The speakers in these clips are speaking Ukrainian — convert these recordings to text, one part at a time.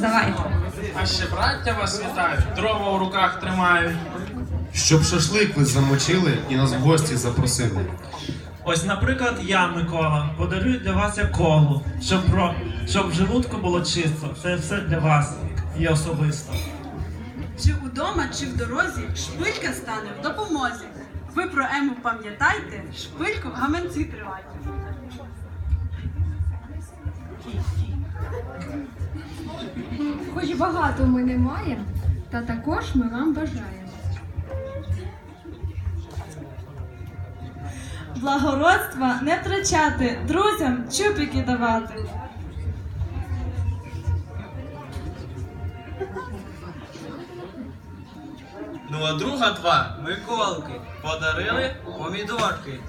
Давайте. А ще браття вас вітають, дрова в руках тримають. Щоб шашлик ви замочили і нас в гості запросили. Ось, наприклад, я, Микола, подарую для вас як колу, щоб, про, щоб в желудку було чисто. Це все для вас є особисто. Чи удома, чи в дорозі шпилька стане в допомозі. Ви про Ему пам'ятайте, шпильку в гаманці тривайте. Хоч багато ми не маємо, та також ми вам бажаємо. Благородства не втрачати, друзям чупики давати. Ну а друга два Миколки подарили помідорки.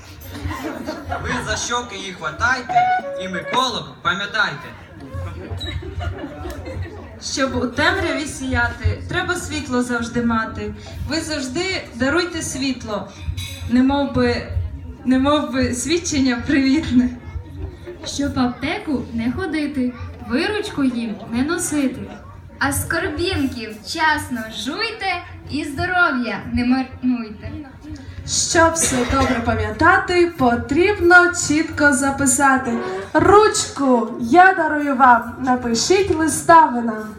Ви за щоки їх хватайте і Миколок пам'ятайте. Щоб у темряві сіяти, треба світло завжди мати. Ви завжди даруйте світло, немов би, немов би свідчення привітне. Щоб аптеку не ходити, виручку їм не носити. А скорбінків вчасно жуйте і здоров'я не марнуйте. Щоб все добре пам'ятати, потрібно чітко записати. Ручку я дарую вам, напишіть листа ви нам.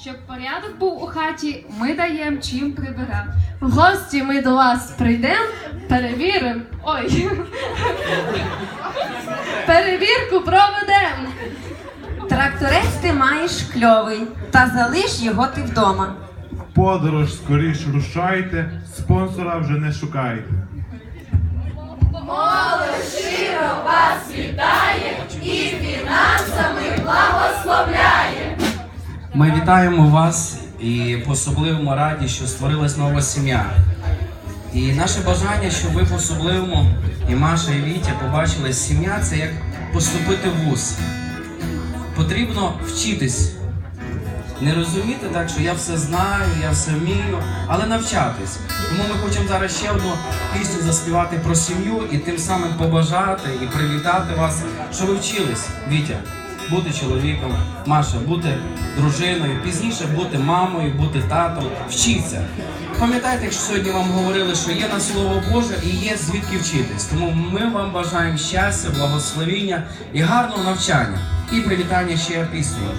Щоб порядок був у хаті, ми даємо чим прибирати. В гості ми до вас прийдемо, перевіримо. Ой. Перевірку проведемо. Тракторець ти маєш кльовий, та залиш його ти вдома. Подорож скоріш рушайте, спонсора вже не шукайте. Молодь щиро вас вітає і фінансами благословляє. Ми вітаємо вас і по особливому раді, що створилась нова сім'я. І наше бажання, щоб ви по особливому, і Маша, і Вітя побачили, сім'я це як поступити в вуз. Потрібно вчитись. Не розуміти так, що я все знаю, я все вмію, але навчатись. Тому ми хочемо зараз ще одну пісню заспівати про сім'ю і тим самим побажати і привітати вас, що ви вчились, Вітя, бути чоловіком, Маша, бути дружиною, пізніше бути мамою, бути татом. Вчіться. Пам'ятайте, якщо сьогодні вам говорили, що є на слово Боже і є звідки вчитись. Тому ми вам бажаємо щастя, благословіння і гарного навчання. І привітання ще піснею.